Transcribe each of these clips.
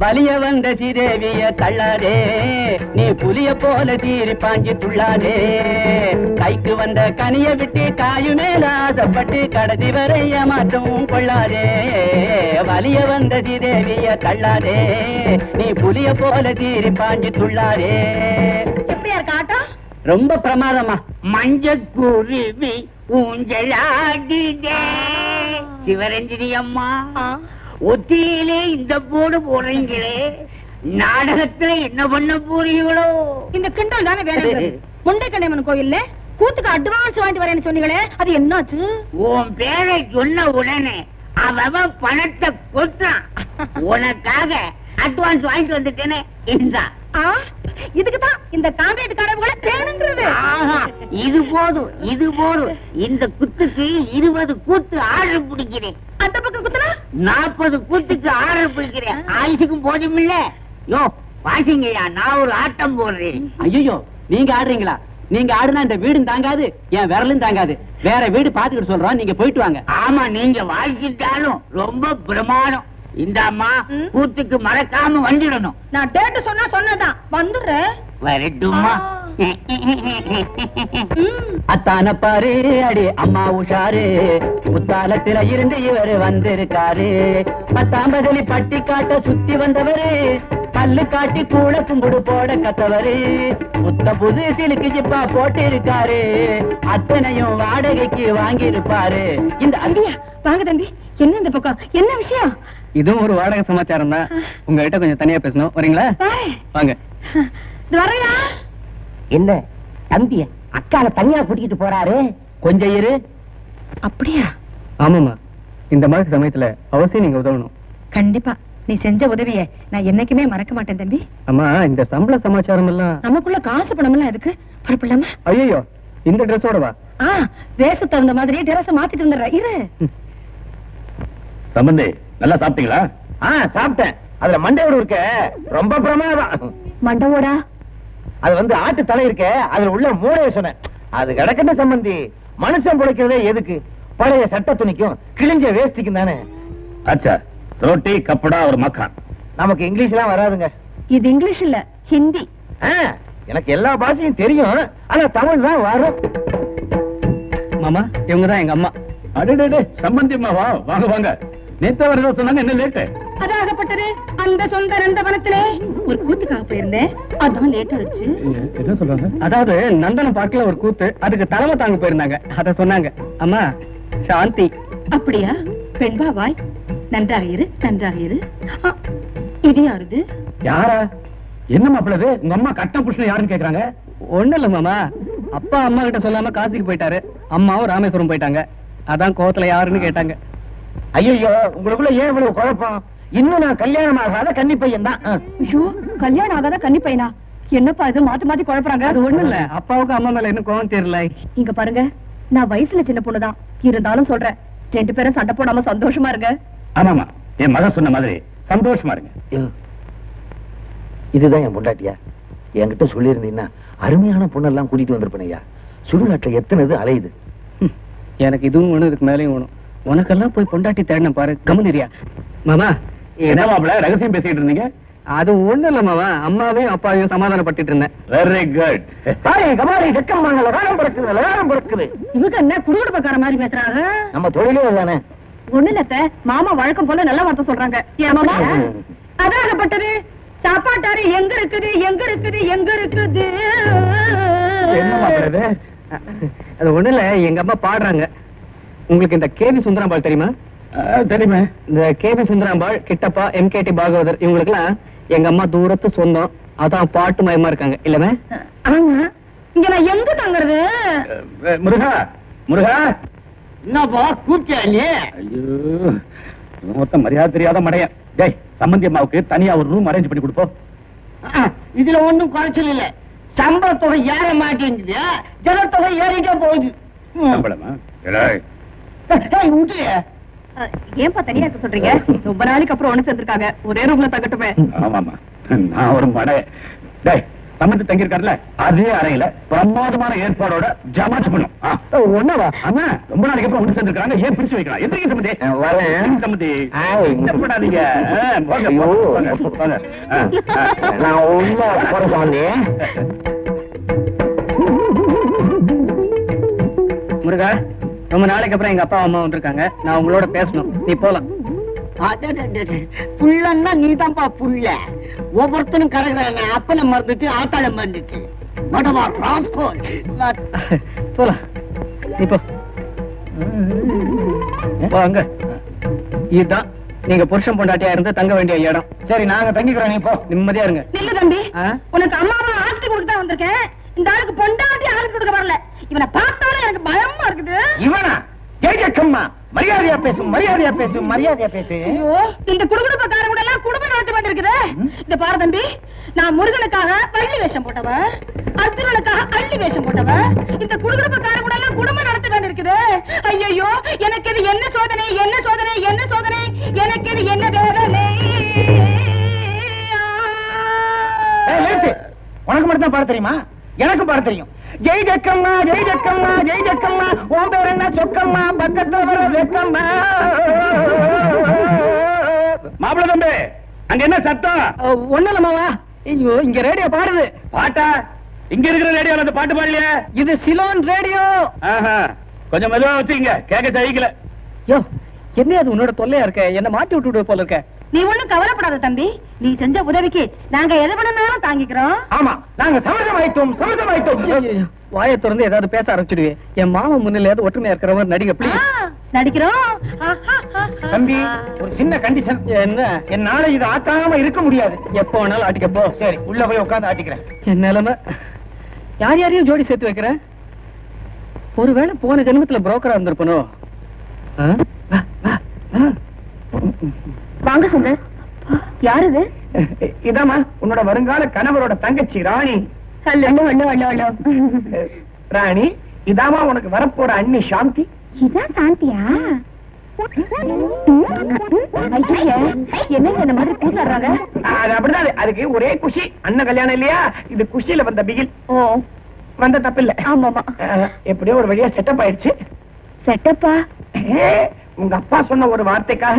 வலிய வந்த சீதேவிய தள்ளாதே. நீ புலிய போல தீரி பாஞ்சு துள்ளாதே. கைக்கு வந்த கனிய விட்டு காயு மேல ஆசைப்பட்டு கடைசி வரை ஏமாற்றம் கொள்ளாதே. வலிய வந்த சீதேவிய தள்ளாதே. நீ புலிய போல தீரி பாஞ்சு துள்ளாதே. ரொம்ப பிரமாதமா. மஞ்சக்குருவி ஊஞ்சலாடிதே. சிவரஞ்சனி அம்மா. ஒத்தியிலே இந்த போடு போடுறீங்களே நாடகத்துல என்ன பண்ண போறீங்களோ? இந்த கிண்டல் தானே வேணும் முண்டை கண்டைமன் கோயில்ல கூத்துக்கு அட்வான்ஸ் வாங்கிட்டு வரேன்னு சொன்னீங்களே அது என்னாச்சு? உன் பேரை சொன்ன உடனே அவன் பணத்தை கொட்டான் உனக்காக அட்வான்ஸ் வாங்கிட்டு வந்துட்டேனே இந்தா. ஆ, இதுக்குதான் இந்த கான்ட்ராக்ட் காரவங்களை வேணுங்கிறது ஆஹா, இது போதும் இது போதும். இந்த குத்துக்கு இருபது கூத்து ஆர்டர் பிடிக்கிறேன். அந்த பக்கம் குத்துனா? நாற்பது கூத்துக்கு ஆர்டர் பிடிக்கிறேன். ஆயுசுக்கும் போதும் இல்ல யோ வாசிங்கய்யா நான் ஒரு ஆட்டம் போடுறேன். ஐயோ நீங்க ஆடுறீங்களா? நீங்க ஆடுனா இந்த வீடும் தாங்காது என் விரலும் தாங்காது. வேற வீடு பாத்துக்கிட்டு சொல்றோம் நீங்க போயிட்டு வாங்க. ஆமா நீங்க வாசிட்டாலும் ரொம்ப பிரமாணம். இந்த அம்மா. கூத்துக்கு மறக்காம வந்துடணும். நான் டேட்டு சொன்னா சொன்னதான். வந்துடுறேன். வரட்டுமா. அத்தான பாரு அடி அம்மா உஷாரு. முத்தாலத்துல இருந்து இவரு வந்திருக்காரு. பத்தாம் பதிலி பட்டி காட்ட சுத்தி வந்தவரு. பல்லு காட்டி கூழ கும்பிடு போட கத்தவரு. முத்த புது சிலுக்கு ஜிப்பா போட்டு இருக்காரு அத்தனையும் வாடகைக்கு வாங்கி இருப்பாரு இந்த தம்பியா வாங்க தம்பி. என்ன இந்த பக்கம்? என்ன விஷயம்? இதுவும் ஒரு வாடகை சமாச்சாரம் தான் உங்ககிட்ட கொஞ்சம் தனியா பேசணும். வரீங்களா. வாங்க. இது வரையா? என்ன? தம்பிய அக்கால தனியா கூட்டிட்டு போறாரு? கொஞ்சம் இரு. அப்படியா? ஆமாமா இந்த மாதிரி சமயத்துல அவசியம் நீங்க உதவணும். கண்டிப்பா. நீ செஞ்ச உதவிய நான் என்னைக்குமே மறக்க மாட்டேன் தம்பி. அம்மா இந்த சம்பள சமாச்சாரம் எல்லாம் நமக்குள்ள காசு பணம் எல்லாம் எதுக்கு பரப்பிடலாமா ஐயோ இந்த ட்ரெஸ்ஸோட வா ஆ வேச தகுந்த மாதிரி டிரஸ் மாத்திட்டு வந்துடுறேன். இரு. சம்பந்தி நல்லா சாப்பிட்டீங்களா? ஆ சாப்பிட்டேன். அதுல மண்டையோடு இருக்க. ரொம்ப பிரமாதம். மண்டவோடா அது வந்து ஆட்டு தலை இருக்க. அதுல உள்ள மூளைய சொன்னேன். அது கிடக்கட்டும் சம்பந்தி. மனுஷன் பிழைக்கிறதே எதுக்கு? பழைய சட்ட துணிக்கும் கிழிஞ்ச வேஷ்டிக்கும் தானே. அச்சா ரோட்டி கப்படா ஒரு மக்கான். நமக்கு இங்கிலீஷ் எல்லாம் வராதுங்க. இது இங்கிலீஷ் இல்ல ஹிந்தி. ஆ, எனக்கு எல்லா பாஷையும் தெரியும். ஆனா தமிழ் தான் வரும். மாமா இவங்க தான் எங்க அம்மா. அடே சம்பந்தி அம்மாவா வாங்க வாங்க. நேத்த வரதா சொன்னாங்க என்ன லேட்டு? அதாகப்பட்டது அந்த சொந்த நந்தவனத்திலே. ஒரு கூத்துக்காக போயிருந்தேன். அதான் லேட் ஆயிடுச்சு. என்ன சொல்றாங்க? அதாவது நந்தன பார்க்கல ஒரு கூத்து அதுக்கு தலைமை தாங்க போயிருந்தாங்க. அத சொன்னாங்க. அம்மா சாந்தி. அப்படியா? பெண்பா வாய். நன்றாக இரு நன்றாக இரு. இது யாருது? யாரா? என்ன மாப்பிள்ளது உங்க அம்மா கட்ட புருஷன் யாருன்னு கேக்குறாங்க? ஒண்ணு இல்ல மாமா. அப்பா அம்மா கிட்ட சொல்லாம காசிக்கு போயிட்டாரு. அம்மாவும் ராமேஸ்வரம் போயிட்டாங்க. அதான் கோவத்துல யாருன்னு கேட்டாங்க. ஐயோ உங்களுக்குள்ள ஏன் இவ்வளவு குழப்பம்? இன்னும் நான் கல்யாணம் ஆகாத கன்னி பையன் தான். ஐயோ கல்யாணம் ஆகாத கன்னி பையனா? என்னப்பா இது மாத்தி மாத்தி குழப்பறாங்க? அது ஒண்ணு இல்ல. அப்பாவுக்கு அம்மா மேல இன்னும் கோவம் தெரியல. இங்க பாருங்க நான் வயசுல சின்ன பொண்ணுதான் இருந்தாலும் சொல்றேன் ரெண்டு பேரும் சண்டை போடாம சந்தோஷமா இருங்க. ஆமாமா என் மகன் சொன்ன மாதிரி சந்தோஷமா இருங்க. இதுதான் என் பொண்டாட்டியா? என்கிட்ட சொல்லியிருந்தீங்கன்னா அருமையான பொண்ணெல்லாம் கூட்டிட்டு வந்திருப்பேன் ஐயா. சுடுகாட்டுல எத்தனை அலையுது. ஹம், எனக்கு இதுவும் ஒண்ணு இதுக்கு மேலயும் வேணும். உனக்கெல்லாம் போய் பொண்டாட்டி தேடின பாரு. கமுனிரியா மாமா என்ன மாப்பிள்ள ரகசியம் பேசிட்டு இருந்தீங்க? அது ஒண்ணு இல்ல மாமா. அம்மாவையும் அப்பாவையும் சமாதானப்பட்டுட்டு இருந்தேன். வெரி குட் வேகம் பிறக்குது வேகம் பிறக்குது. இவங்க என்ன குடுகுடுப்பக்கார மாதிரி பேசுறாங்க? நம்ம தொழிலே தானே ஒண்ணு இல்லத்த மாமா வழக்கம் போல நல்ல வார்த்தை சொல்றாங்க. ஏன் மாமா? அதாகப்பட்டது சாப்பாட்டாரு எங்க இருக்குது எங்க இருக்குது எங்க இருக்குது? என்ன மாப்பிள்ள இது? அது ஒண்ணு இல்ல எங்க அம்மா பாடுறாங்க. உங்களுக்கு இந்த கேவி சுந்தராம்பாள் தெரியுமா? தெரியுமே. இந்த கேவி சுந்தராம்பாள் கிட்டப்பா எம்கேடி பாகவதர் இவங்களுக்குலாம் எங்க அம்மா தூரத்து சொந்தம். அதான் பாட்டு மயமா இருக்காங்க. இல்லமே? ஆமா. இங்க நான் எங்க தங்குறது? முருகா முருகா. என்னப்பா கூப்பிட்டியா நீ ஐயோ மொத்தம் மரியாதை தெரியாத மடையன். டேய் சம்பந்தி அம்மாவுக்கு தனியா ஒரு ரூம் அரேஞ்ச் பண்ணி கொடுப்போம் இதுல ஒண்ணும் குறைச்சல் இல்ல. சம்பள தொகை ஏற மாட்டேங்குது. ஜனத்தொகை ஏறிட்டே போகுது. சம்பளமா? ஏன்பா தனியா இருக்க சொல்றீங்க? ரொம்ப நாளைக்கு அப்புறம் ஒண்ணு சேர்ந்திருக்காங்க. ஒரே ரூம்ல தங்கட்டுமே. ஆமாமா நான் ஒரு மடை. டேய் சம்மந்தி தங்கியிருக்காருல்ல? அதே அறையில பிரமாதமான ஏற்பாடோட ஜமாச்சு பண்ணும். ஆ. ஒன்னவா? ஆமா ரொம்ப நாளைக்கு அப்புறம் ஒன்று சேர்ந்திருக்காங்க. ஏன் பிரிச்சு வைக்கலாம்? எந்திரிங்க சம்மந்தி. ஆ, வரேன். நான் உள்ள முருகா ரொம்ப நாளைக்கு அப்புறம் எங்க அப்பா அம்மா வந்திருக்காங்க. நான் உங்களோட பேசணும். நீ போலாம். புள்ளன்னா நீதான்ப்பா புள்ள. ஒவ்வொருத்தனும் கரகிறாங்க அப்பனை மறந்துட்டு ஆத்தாள மறந்துட்டு. ராஸ்கோல். போலாம். நீ போ. வாங்க இதுதான். நீங்க புருஷன் பொண்டாட்டியா இருந்து தங்க வேண்டிய இடம். சரி நாங்க தங்கிக்கிறோம். நீ போ. நிம்மதியா இருங்க. நில்லு தம்பி? உனக்கு அம்மாவை ஆஸ்தி கொடுக்க தான் வந்திருக்கேன். இந்த ஆளுக்கு பொண்டாட்டி ஆஸ்தி கொடுக்க வரல. இவனை பார்த்தாலே எனக்கு பயமா இருக்குது. இவனா? ஜெயஜக்கம்மா மரியாதையா பேசும் மரியாதையா பேசும் மரியாதையா பேசு. ஐயோ இந்த குடுகுடுப்பக்காரங்க கூட எல்லாம் குடும்பம் நடத்த வேண்டியிருக்குது இந்த பாரு தம்பி நான் முருகனுக்காக பள்ளி வேஷம் போட்டவ அர்ஜுனனுக்காக அள்ளி வேஷம் போட்டவ இந்த குடுகுடுப்பக்காரங்க கூட எல்லாம் குடும்பம் நடத்த வேண்டியிருக்குது. ஐயோ எனக்கு இது என்ன சோதனை என்ன சோதனை என்ன சோதனை? எனக்கு இது என்ன வேதனை? உனக்கு மட்டும் தான் பாட தெரியுமா? எனக்கு பாட தெரியும். ஜெய் ஜக்கம்மா ஜெய் ஜக்கம்மா ஜெய் ஜக்கம்மா உன் பேர் என்ன? சொக்கம்மா பக்கத்துல வர வெக்கம்மா. மாப்பிள தம்பி அங்க என்ன சத்தம்? ஒண்ணு இல்லமாவா ஐயோ இங்க ரேடியோ பாடுது. பாட்டா? இங்க இருக்கிற ரேடியோல அந்த பாட்டு பாடலையே? இது சிலோன் ரேடியோ. ஆஹா. கொஞ்சம் மெதுவா வச்சுங்க கேட்க சகிக்கல. யோ என்ன அது உன்னோட தொல்லையா இருக்க? என்ன மாட்டி விட்டு விடு போல இருக்க? நீ ஒண்ணும் கவலைப்படாத தம்பி. நீ செஞ்ச உதவிக்கு நாங்க எது வேணும்னாலும் தாங்கிக்கிறோம். ஆமா நாங்க சமதமாயிட்டோம் சமதமாயிட்டோம் வாயை திறந்து ஏதாவது பேச ஆரம்பிச்சிடுவே. என் மாமா முன்னிலையாவது ஒற்றுமையா இருக்கிற மாதிரி நடிக ப்ளீஸ் நடிக்கிறோம். தம்பி ஒரு சின்ன கண்டிஷன் என்ன? என்னால இது ஆட்டாம இருக்க முடியாது. எப்போ வேணாலும் ஆட்டிக்க போ. சரி உள்ள போய் உட்கார்ந்து ஆட்டிக்கிறேன். என் நிலைமை? யார் யாரையும் ஜோடி சேர்த்து வைக்கிறேன் ஒருவேளை போன ஜென்மத்துல புரோக்கரா இருந்திருப்பனோ? ஆ? வாங்க சுந்தர் யார் இது? இதாம்மா உன்னோட வருங்கால கணவரோட தங்கச்சி Rani. Hello hello hello hello. Rani இதாமா உனக்கு வரப்போற அண்ணி சாந்தி? இதான் சாந்தியா. அதுக்கு ஒரே குஷி. அண்ணன் கல்யாணம் இல்லையா? இது குஷியில வந்த பிகில். வந்த தப்பில்ல. ஆமாமா அஹ், எப்படியோ ஒரு வழியா செட்டப் ஆயிடுச்சு. செட்டப்பா உங்க அப்பா சொன்ன ஒரு வார்த்தைக்காக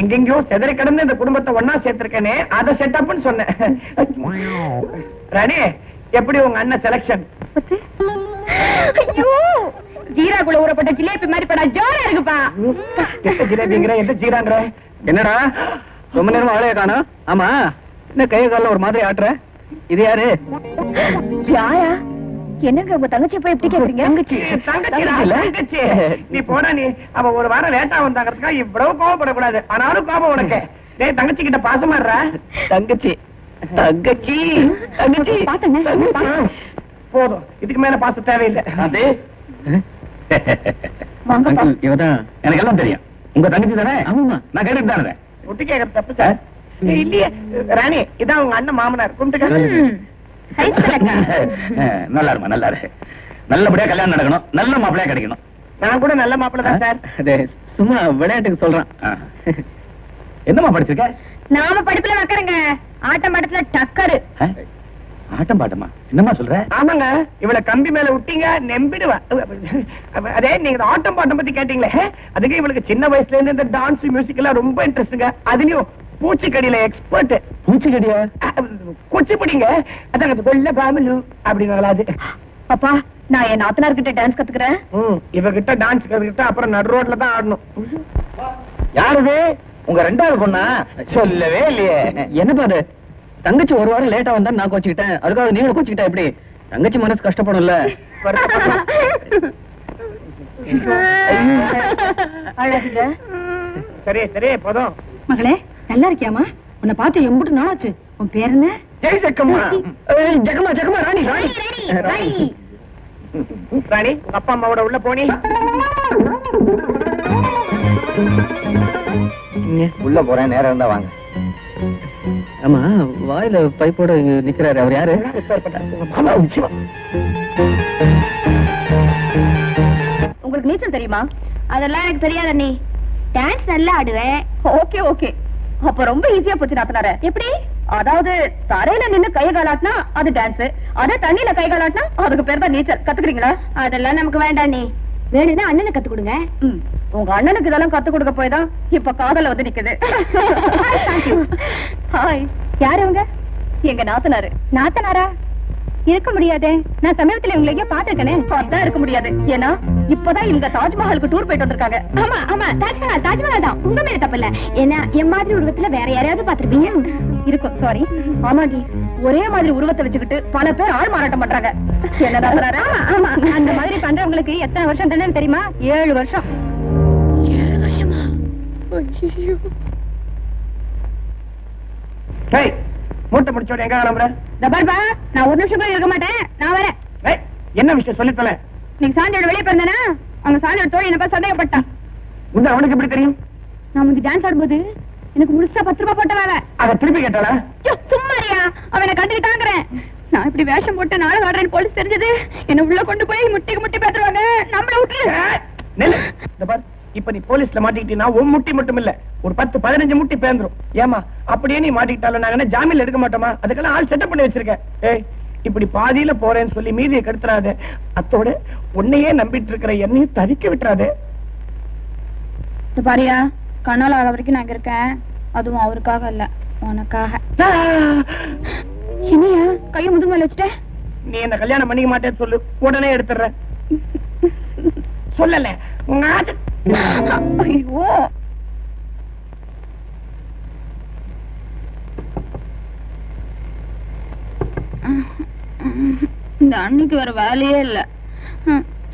எங்கெங்கயோ செதறி கிடந்து இந்த குடும்பத்தை ஒன்னா சேர்த்திருக்கேனே அத செட்டப்னு சொன்னேன். ராணி எப்படி உங்க அண்ணன் செலக்ஷன் ஜீராக்குள்ள ஊறப்பட்ட ஜிலேபி மாதிரி படா ஜோரா இருக்குப்பா. எந்த ஜிலேபிங்கிற எந்த ஜீராங்கிற என்னடா? ரொம்ப நேரமா ஆளைய காணோம் ஆமா. என்ன கை காலில் ஒரு மாதிரி ஆட்டுற? இது யாரு? யாயா என்னங்க உங்க தங்கச்சி போய் எப்படி கேக்குறீங்க? தங்கச்சி? தங்கச்சி. நீ போடா நீ அவ ஒரு வாரம் லேட்டா வந்தாங்கிறதுக்கா இவ்வளவு கோவப்படக்கூடாது. ஆனாலும் கோபம் உனக்கு. டேய் தங்கச்சி கிட்ட பாசமாடுறா தங்கச்சி. தங்கச்சி. தங்கச்சி. போதும். இதுக்கு மேல பாசம் தேவையில்லை. அது? இவதான். எனக்கு எல்லாம் தெரியும். உங்க தங்கச்சி தானே? ஆமா நான் கேட்டுட்டு தான் ஒட்டி கேட்கறது தப்பு சார். இல்லையே. ராணி இதான் உங்க அண்ணன் மாமனார். கும்பிட்டுக்க. நல்லா இருமா நல்லா இரு. நல்லபடியா கல்யாணம் நடக்கணும். நல்ல மாப்பிளையா கிடைக்கணும். நான் கூட நல்ல மாப்பிள்ள தான் சார். அது சும்மா விளையாட்டுக்கு சொல்றான். என்னம்மா படிச்சிருக்க? நாம படிப்புல வைக்கிறேங்க. ஆட்டம் பாட்டத்துல டக்கரு? ஆட்டம் பாட்டமா என்னம்மா சொல்ற? ஆமாங்க. இவளை கம்பி மேல விட்டீங்க நம்பிடுவா. அதே நீங்க ஆட்டம் பாட்டம் பத்தி கேட்டீங்களே அதுக்கு இவளுக்கு சின்ன வயசுல இருந்து இந்த டான்ஸ் மியூசிக் எல்லாம் ரொம்ப இன்ட்ரெஸ்ட்ங்க அதுலயும் பூச்சிக்கடியில எக்ஸ்பர்ட் பூச்சிக்கடியா குச்சிப்பிடிங்க அதான் அது கொல்ல பாமலு அப்படின்னு அது அப்பா நான் என் நாத்தனார் கிட்ட டான்ஸ் கத்துக்கிறேன் இவகிட்ட டான்ஸ் கத்துக்கிட்டா அப்புறம் நடு ரோட்ல தான் ஆடணும். யாருது? உங்க ரெண்டாவது பொண்ணா? சொல்லவே இல்லையே. என்னப்பா அது தங்கச்சி ஒரு வாரம் லேட்டா வந்தா நான் கோச்சுக்கிட்டேன். அதுக்காக நீங்களும் கோச்சுக்கிட்டா எப்படி? தங்கச்சி மனசு கஷ்டப்படும்ல. சரி சரி போதும். மகளே நல்லா இருக்கியாமா உன்னை பார்த்து எம்புட்டு நாளாச்சு. உன் பேர் என்ன? ஜெய் ஜக்கம்மா ஜெகமா ஜெகமா ராணி ராணி. ராணி ராணி உங்க அப்பா அம்மாவோட உள்ள போனி. உள்ள போறேன் நேரம் இருந்தா வாங்க. ஆமா வாயில பைப்போட நிக்கிறாரு. அவர் யாரு? உங்களுக்கு நீச்சல் தெரியுமா? அதெல்லாம் எனக்கு தெரியாது நீ டான்ஸ் நல்லா ஆடுவேன். Okay okay. அப்ப ரொம்ப ஈஸியா போச்சு நாத்தனார. எப்படி? அதாவது தரையில நின்னு கை காலாட்டினா அது டான்ஸ் அதே தண்ணியில கை காலாட்டினா அதுக்கு பேர் தான் நீச்சல். கத்துக்கிறீங்களா? அதெல்லாம் நமக்கு வேண்டாம் நீ. வேணும்னா அண்ணனை கத்து கொடுங்க. உங்க அண்ணனுக்கு இதெல்லாம் கத்து கொடுக்க போய் தான் இப்ப காதல வந்து நிக்குது. ஹாய் யாரு அவங்க? எங்க நாத்தனாரு. நாத்தனாரா? இருக்க முடியாதே. நான் சமீபத்துல உங்களை எங்கேயோ பாத்துருக்கேனே அதான் இருக்க முடியாது. ஏன்னா இப்பதான் இவங்க தாஜ்மஹாலுக்கு டூர் போயிட்டு வந்திருக்காங்க. ஆமா ஆமா. தாஜ்மஹால் தாஜ்மஹால் தான். உங்க மேல தப்பு இல்ல. ஏன்னா என் மாதிரி உருவத்துல வேற யாரையாவது பாத்திருப்பீங்க இருக்கும். சாரி ஆமாடி. ஒரே மாதிரி உருவத்தை வச்சுக்கிட்டு பல பேர் ஆள் மாறாட்டம் பண்றாங்க. என்ன நாத்தனாரா? ஆமா அந்த மாதிரி பண்றவங்களுக்கு எத்தனை வருஷம் தானே தெரியுமா? ஏழு வருஷம். ஏழு வருஷமா? ஐயோ மூட்டை முடிச்சோட எங்க கிளம்புற? இந்த பாருப்பா நான் ஒரு நிமிஷம் கூட இருக்க மாட்டேன். நான் வரேன். என்ன விஷயம் சொல்லித்தல நீங்க சாந்தியோட வெளியே பிறந்தனா? அங்க சாந்தியோட தோழி என்ன சந்தேகப்பட்டான். இந்த அவனுக்கு எப்படி தெரியும்? நான் முந்தி டான்ஸ் ஆடும்போது எனக்கு முழுசா பத்து ரூபாய் போட்ட வேலை. அத திருப்பி கேட்டாளா? சும்மாரியா அவனை கண்டுக்கிட்டாங்கிறேன் நான் இப்படி வேஷம் போட்டு நாடகம் ஆடுறேன்னு போலீஸ் தெரிஞ்சது என்ன உள்ள கொண்டு போய் முட்டிக்கு முட்டி பேத்துருவாங்க. நம்மள விட்டு இப்ப நீ போலீஸ்ல மாட்டிக்கிட்டீங்கன்னா உன் முட்டி மட்டும் இல்ல ஒரு பத்து பதினஞ்சு முட்டி பேந்துரும். ஏமா அப்படியே நீ மாட்டிக்கிட்டாலும் நாங்க ஜாமீன்ல எடுக்க மாட்டோமா? அதுக்கெல்லாம் ஆள் செட்டப் பண்ணி வச்சிருக்கேன். ஏய் இப்படி பாதியில போறேன்னு சொல்லி மீதியை கெடுத்துறாத. அத்தோட உன்னையே நம்பிட்டு இருக்கிற என்னையும் தவிக்க விட்டுறாதே. பாரியா கண்ணால ஆள வரைக்கும் நான் இங்க இருக்கேன். அதுவும் அவருக்காக இல்ல உனக்காக. என்னையா கைய முதுகு மேல வச்சுட்டேன் நீ என்ன கல்யாணம் பண்ணிக்க மாட்டேன்னு சொல்லு. உடனே எடுத்துறேன் சொல்லல. உங்க ஐயோ இந்த அன்னைக்கு வேற வேலையே இல்ல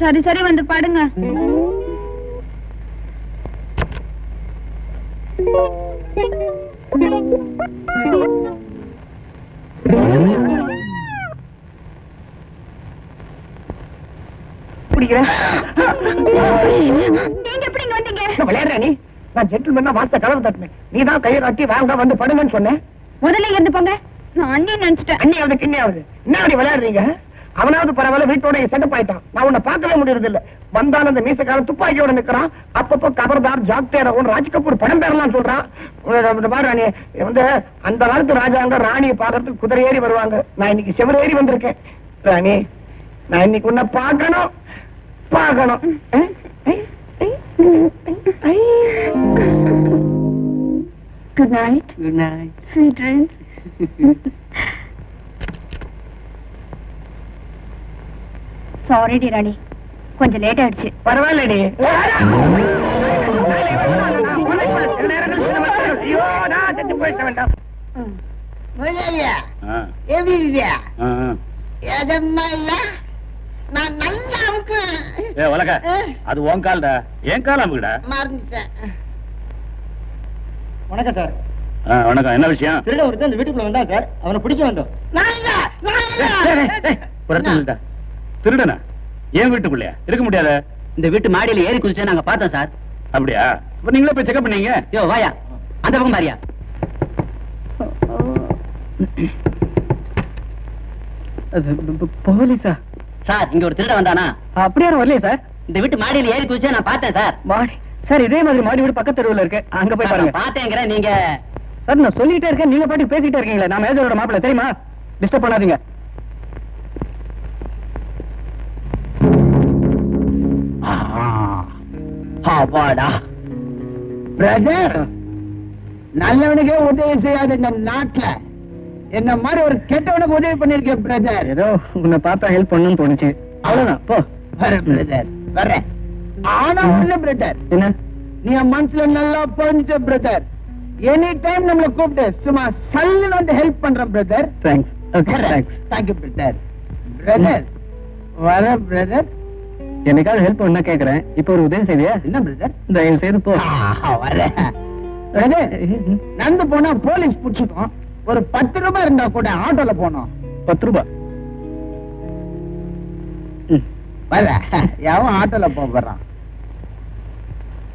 சரி சரி வந்து படுங்க பிடிக்கிறேன் என்ன விளையாடுற நீ? நான் ஜென்டில்மேனா வார்த்தை கதவு தட்டினேன். நீ தான் கையை காட்டி வாங்க வந்து படுங்கன்னு சொன்னேன். முதல்ல இருந்து போங்க. நான் நினைச்சிட்டேன். அண்ணியாவது கிண்ணியாவது. என்ன அப்படி விளையாடுறீங்க? அவனாவது பரவாயில்ல வீட்டோட செட்டப் ஆயிட்டான். நான் உன்னை பார்க்கவே முடியறது இல்ல வந்தாலும் அந்த மீசக்காரன் துப்பாக்கியோட நிக்கிறான். அப்பப்போ கபர்தார் ஜாக்தேர ஒன் ராஜ் கபூர் படம் பேரெல்லாம் சொல்றான். பாரு ராணி வந்து அந்த காலத்து ராஜாங்க ராணியை பார்க்கறதுக்கு குதிரை ஏறி வருவாங்க. நான் இன்னைக்கு செவரு ஏறி வந்திருக்கேன். ராணி நான் இன்னைக்கு உன்னை பார்க்கணும். பார்க்கணும். Good night good night sweet dreams sorry D Rani கொஞ்சம் லேட் ஆயிடுச்சு. பரவாயில்லடி. ஆ, எப்படி இருக்கியா. எதம்மா இல்ல நான் நல்லா அமுக்குறேன் ஏ உலக அது உன் கால்டா? என் கால் அமுக்குடா? மறந்துட்டேன். வணக்கம் சார். வணக்கம். என்ன விஷயம்? திருட ஒருத்தன் இந்த வீட்டுக்குள்ள வந்தான் சார். அவனை பிடிக்க வந்தோம். ஒரு இடத்துல. திருடனா? ஏன் வீட்டுக்குள்ளயா? இருக்க முடியாத? இந்த வீட்டு மாடியில ஏறி குதிச்சா நாங்க பார்த்தோம் சார். அப்படியா? இப்ப நீங்களே போய் செக்அப் பண்ணீங்க. யோ வாயா. அந்த பக்கம் பாரியா. போலீஸா சார் இங்க ஒரு திருட வந்தானா? அப்படியே வரலையே சார். இந்த வீட்டு மாடியில ஏறி குதிச்சா நான் பார்த்தேன் சார். மாடி சார் இதே மாதிரி மாடி வீடு பக்கத்து தெருவுல இருக்கு. அங்க போய் பாருங்க. பார்த்தேங்கிறேன் நீங்க. சார் நான் சொல்லிட்டே இருக்கேன். நீங்க பாட்டுக்கு பேசிட்டே இருக்கீங்களே. நான் மேஜரோட மாப்பிள்ள தெரியுமா? டிஸ்டர்ப் பண்ணாதீங்க. அப்பாடா. பிரதர் நல்லவனுக்கே உதவி செய்யாத இந்த நாட்டுல. என்ன மாதிரி ஒரு கெட்டவனுக்கு உதவி பண்ணிருக்கேன் பிரதர் ஏதோ உன்னை பார்த்தா ஹெல்ப் பண்ணணும்னு தோணுச்சு. அவ்வளவுதான். போ. வரேன் பிரதர் வரேன். ஆனா ஒண்ணு பிரதர் என்ன? நீ என் மனசுல நல்லா புரிஞ்சுட்ட பிரதர் எனி டைம் நம்மள கூப்பிட்டு சும்மா சல்லுன்னு வந்து ஹெல்ப் பண்றேன் brother thanks okay thanks thank you brother brother வர பிரதர் என்னைக்காவது ஹெல்ப் பண்ணா கேக்குறேன். இப்போ ஒரு உதவி செய்வியா? என்ன பிரதர் தயவு செய்து போ. வரேன். பிரதர் நடந்து போனா போலீஸ் புடிச்சுக்கும். ஒரு பத்து ரூபாய் இருந்தா கூட ஆட்டோல போனோம் பத்து ரூபாய் வர எவன் ஆட்டோல போறான்?